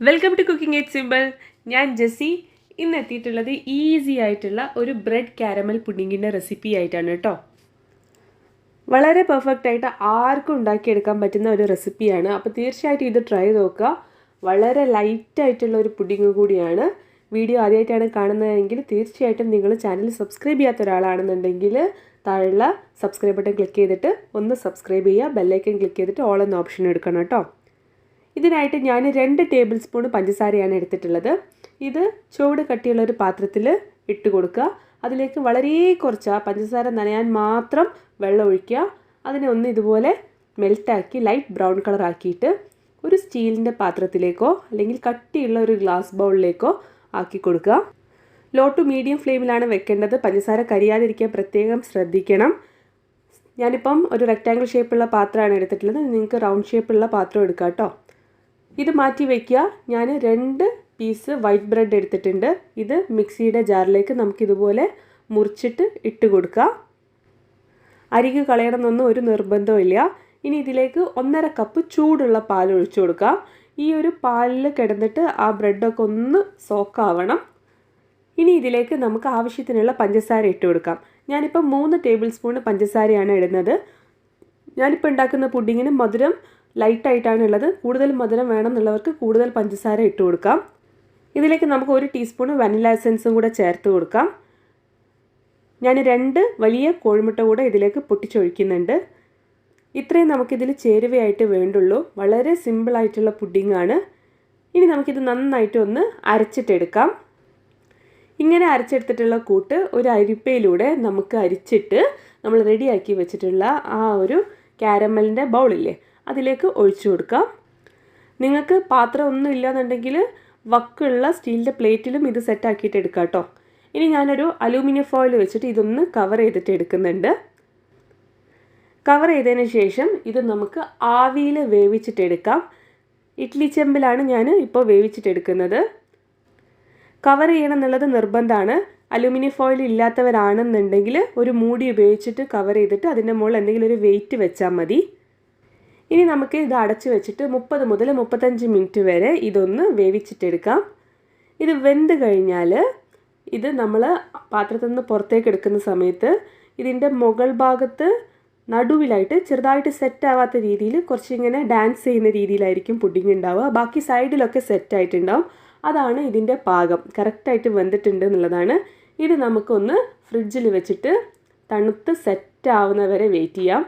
Welcome to cooking it simple ഞാൻ Jessy. ഇന്ന് എത്തിയിട്ടുള്ളത് ഈസി ആയിട്ടുള്ള ഒരു ബ്രെഡ് കാരമൽ പുഡിങ്ങിന്റെ റെസിപ്പി ആയിട്ടാണ് കേട്ടോ. വളരെ പെർഫെക്റ്റ് ആയിട്ട് ആർക്കും ഉണ്ടാക്കിയെടുക്കാൻ പറ്റുന്ന ഒരു റെസിപ്പിയാണ് അപ്പോൾ തീർച്ചയായിട്ടും ഇത് ട്രൈ നോക്കുക. വളരെ ലൈറ്റ് ആയിട്ടുള്ള ഒരു പുഡിങ് കൂടിയാണ്. വീഡിയോ ആദ്യമായിട്ടാണ് കാണുന്നതെങ്കിൽ തീർച്ചയായിട്ടും നിങ്ങൾ ചാനൽ സബ്സ്ക്രൈബ് ചെയ്യാത്ത ഒരാളാണെന്നുണ്ടെങ്കിൽ താഴെയുള്ള സബ്സ്ക്രൈബ് ബട്ടൺ ക്ലിക്ക് ചെയ്തിട്ട് ഒന്ന് സബ്സ്ക്രൈബ് ചെയ്യുക. ബെല്ലൈക്കൺ ക്ലിക്ക് ചെയ്തിട്ട് ഓൾ എന്ന ഓപ്ഷൻ എടുക്കണം കേട്ടോ. ഇതിനായിട്ട് ഞാൻ രണ്ട് ടേബിൾ സ്പൂൺ പഞ്ചസാരയാണ് എടുത്തിട്ടുള്ളത്. ഇത് ചുവട് കട്ടിയുള്ള ഒരു പാത്രത്തിൽ ഇട്ട് കൊടുക്കുക. അതിലേക്ക് വളരെ കുറച്ച് പഞ്ചസാര നനയാൻ മാത്രം വെള്ളം ഒഴിക്കുക. അതിനെ ഒന്ന് ഇതുപോലെ മെൽറ്റാക്കി ലൈറ്റ് ബ്രൗൺ കളർ ആക്കിയിട്ട് ഒരു സ്റ്റീലിന്റെ പാത്രത്തിലേക്കോ അല്ലെങ്കിൽ കട്ടിയുള്ള ഒരു ഗ്ലാസ് ബൗളിലേക്കോ ആക്കി കൊടുക്കുക. ലോ ടു മീഡിയം ഫ്ലെയിമിലാണ് വെക്കേണ്ടത്. പഞ്ചസാര കരിയാതിരിക്കാൻ പ്രത്യേകം ശ്രദ്ധിക്കണം. ഞാനിപ്പം ഒരു റെക്റ്റാങ്കിൾ ഷേപ്പുള്ള പാത്രമാണ് എടുത്തിട്ടുള്ളത്. നിങ്ങൾക്ക് റൗണ്ട് ഷേപ്പുള്ള പാത്രം എടുക്കാം കേട്ടോ. ഇത് മാറ്റി വയ്ക്കുക. ഞാൻ രണ്ട് പീസ് വൈറ്റ് ബ്രെഡ് എടുത്തിട്ടുണ്ട്. ഇത് മിക്സിയുടെ ജാറിലേക്ക് നമുക്കിതുപോലെ മുറിച്ചിട്ട് ഇട്ട് കൊടുക്കുക. അരികു കളയണമെന്നൊന്നും ഒരു നിർബന്ധമില്ല ഇനി ഇതിലേക്ക് ഒന്നര കപ്പ് ചൂടുള്ള പാൽ ഒഴിച്ചു കൊടുക്കാം ഈ ഒരു പാലിൽ കിടന്നിട്ട് ആ ബ്രെഡൊക്കെ ഒന്ന് സോക്കാവണം ഇനി ഇതിലേക്ക് നമുക്ക് ആവശ്യത്തിനുള്ള പഞ്ചസാര ഇട്ട് കൊടുക്കാം. ഞാനിപ്പോൾ മൂന്ന് ടേബിൾ സ്പൂൺ പഞ്ചസാരയാണ് ഇടുന്നത്. ഞാനിപ്പോൾ ഉണ്ടാക്കുന്ന പുഡിങ്ങിന് മധുരം ലൈറ്റായിട്ടാണ് ഉള്ളത് കൂടുതൽ മധുരം വേണമെന്നുള്ളവർക്ക് കൂടുതൽ പഞ്ചസാര ഇട്ട് കൊടുക്കാം. ഇതിലേക്ക് നമുക്ക് ഒരു ടീസ്പൂൺ വനില എസൻസും കൂടെ ചേർത്ത് കൊടുക്കാം. ഞാൻ രണ്ട് വലിയ കോഴിമുട്ട കൂടെ ഇതിലേക്ക് പൊട്ടിച്ചൊഴിക്കുന്നുണ്ട്. ഇത്രയും നമുക്കിതിൽ ചേരുവയായിട്ട് വേണ്ടുള്ളൂ. വളരെ സിമ്പിളായിട്ടുള്ള പുഡിങ്ങാണ്. ഇനി നമുക്കിത് നന്നായിട്ട് ഒന്ന് അരച്ചിട്ടെടുക്കാം. ഇങ്ങനെ അരച്ചെടുത്തിട്ടുള്ള കൂട്ട് ഒരു അരിപ്പയിലൂടെ നമുക്ക് അരിച്ചിട്ട് നമ്മൾ റെഡിയാക്കി വെച്ചിട്ടുള്ള ആ ഒരു ക്യാരമലിന്റെ ബൗളില്ലേ അതിലേക്ക് ഒഴിച്ചു കൊടുക്കാം. നിങ്ങൾക്ക് പാത്രം ഒന്നും ഇല്ലാന്നുണ്ടെങ്കിൽ വക്കുള്ള സ്റ്റീലിന്റെ പ്ലേറ്റിലും ഇത് സെറ്റാക്കിയിട്ട് എടുക്കാം കേട്ടോ. ഇനി ഞാനൊരു അലൂമിനിയം ഫോയിൽ വെച്ചിട്ട് ഇതൊന്ന് കവർ ചെയ്തിട്ട് എടുക്കുന്നുണ്ട്. കവർ ചെയ്തതിന് ശേഷം ഇത് നമുക്ക് ആവിയിൽ വേവിച്ചിട്ടെടുക്കാം ഇഡ്ലി ചെമ്പിലാണ് ഞാൻ ഇപ്പോൾ വേവിച്ചിട്ടെടുക്കുന്നത് കവർ ചെയ്യണം എന്നുള്ളത് നിർബന്ധമാണ്. അലൂമിനിയം ഫോയിൽ ഇല്ലാത്തവരാണെന്നുണ്ടെങ്കിൽ ഒരു മൂടി ഉപയോഗിച്ചിട്ട് കവർ ചെയ്തിട്ട് അതിന്റെ മുകളിൽ എന്തെങ്കിലും ഒരു വെയിറ്റ് വെച്ചാൽ മതി. ഇനി നമുക്ക് ഇത് അടച്ചു വെച്ചിട്ട് മുപ്പത് മുതൽ മുപ്പത്തഞ്ച് മിനിറ്റ് വരെ ഇതൊന്ന് വേവിച്ചിട്ടെടുക്കാം. ഇത് വെന്ത് കഴിഞ്ഞാൽ ഇത് നമ്മൾ പാത്രത്തിൽ നിന്ന് പുറത്തേക്ക് എടുക്കുന്ന സമയത്ത് ഇതിന്റെ മുകൾ ഭാഗത്ത് നടുവിലായിട്ട് ചെറുതായിട്ട് സെറ്റ് ആവാത്ത രീതിയിൽ കുറച്ചിങ്ങനെ ഡാൻസ് ചെയ്യുന്ന രീതിയിലായിരിക്കും പുഡിങ് ഉണ്ടാവുക. ബാക്കി സൈഡിലൊക്കെ സെറ്റ് ആയിട്ടുണ്ടാവും. അതാണ് ഇതിന്റെ പാകം. കറക്റ്റായിട്ട് വെന്തിട്ടുണ്ട് എന്നുള്ളതാണ്. ഇത് നമുക്കൊന്ന് ഫ്രിഡ്ജിൽ വെച്ചിട്ട് തണുത്ത് സെറ്റ് ആവുന്നവരെ വെയിറ്റ് ചെയ്യാം.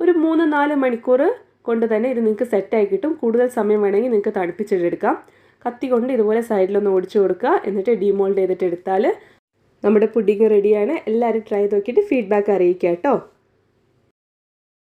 ഒരു മൂന്ന് നാല് മണിക്കൂർ കൊണ്ട് തന്നെ ഇത് നിങ്ങൾക്ക് സെറ്റായി കിട്ടും. കൂടുതൽ സമയം വേണമെങ്കിൽ നിങ്ങൾക്ക് തണുപ്പിച്ചിട്ടെടുക്കാം കത്തി കൊണ്ട് ഇതുപോലെ സൈഡിലൊന്ന് ഓടിച്ചു കൊടുക്കുക. എന്നിട്ട് ഡിമോൾഡ് ചെയ്തിട്ട് എടുത്താൽ നമ്മുടെ പുഡിങ് റെഡിയാണ് എല്ലാവരും ട്രൈ നോക്കിയിട്ട് ഫീഡ്ബാക്ക് അറിയിക്കുക കേട്ടോ.